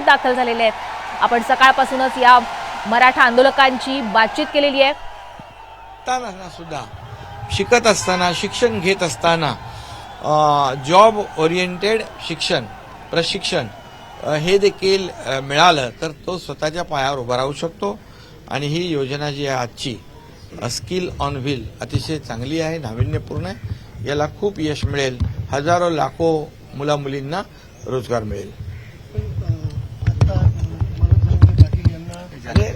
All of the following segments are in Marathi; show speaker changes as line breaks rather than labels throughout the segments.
मुंबईत दाखल झालेले आहेत. आपण सकाळपासूनच या मराठा आंदोलकांची बातचीत केलेली आहे.
असताना सुद्धा शिकत असताना शिक्षण घेत असताना जॉब ओरिएंटेड शिक्षण प्रशिक्षण हे देखील मिळालं तर तो स्वतःच्या पायावर उभा राहू शकतो. आणि ही योजना जी आहे आजची स्किल ऑन व्हील अतिशय चांगली आहे नाविन्यपूर्ण आहे. याला खूप यश मिळेल. हजारो लाखो मुला मुलींना रोजगार मिळेल
आता मनोज जरांगे पाटील यांना
अरे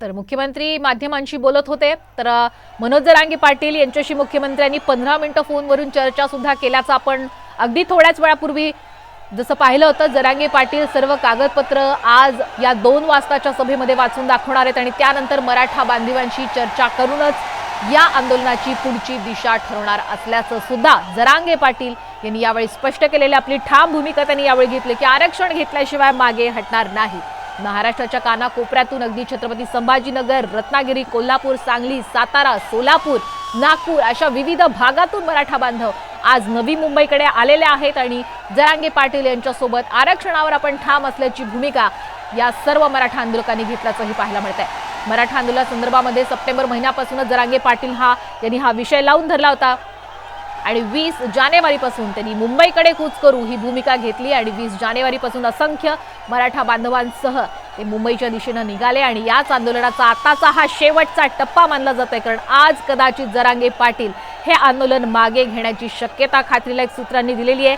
तर मुख्यमंत्री माध्यमांशी बोलत होते. तर मनोज जरांगे पाटील यांच्याशी मुख्यमंत्र्यांनी पंधरा मिनिटं फोनवरून चर्चा सुद्धा केल्याचं आपण अगदी थोड्याच वेळापूर्वी जसं पाहिलं होतं जरांगे पाटील सर्व कागदपत्र आज या दोन वाजताच्या सभेमध्ये वाचून दाखवणार आहेत आणि त्यानंतर मराठा बांधिवांशी चर्चा करूनच या आंदोलनाची पुढची दिशा ठरवणार असल्याचं सुद्धा जरांगे पाटील यांनी यावेळी स्पष्ट केलेली आपली ठाम भूमिका त्यांनी यावेळी घेतली की आरक्षण घेतल्याशिवाय मागे हटणार नाही. महाराष्ट्राच्या कानाकोपऱ्यातून अगदी छत्रपती संभाजीनगर रत्नागिरी कोल्हापूर सांगली सातारा सोलापूर नागपूर अशा विविध भागातून मराठा बांधव आज नवी मुंबईकडे आलेले आहेत आणि जरांगे पाटील यांच्यासोबत आरक्षणावर आपण ठाम असल्याची भूमिका या सर्व मराठा आंदोलकांनी घेतल्याचंही पाहायला मिळत आहे मराठा आंदोलनासंदर्भामध्ये सप्टेंबर महिन्यापासूनच जरांगे पाटील हा यांनी हा विषय लावून धरला होता. आणि वीस जानेवारीपासून त्यांनी मुंबईकडे कूच करू ही भूमिका घेतली आणि वीस जानेवारीपासून असंख्य मराठा बांधवांसह ते मुंबईच्या दिशेनं निघाले आणि याच आंदोलनाचा आताचा हा शेवटचा टप्पा मानला जातोय. कारण आज कदाचित जरांगे पाटील हे आंदोलन मागे घेण्याची शक्यता खात्रीलायक सूत्रांनी दिलेली आहे.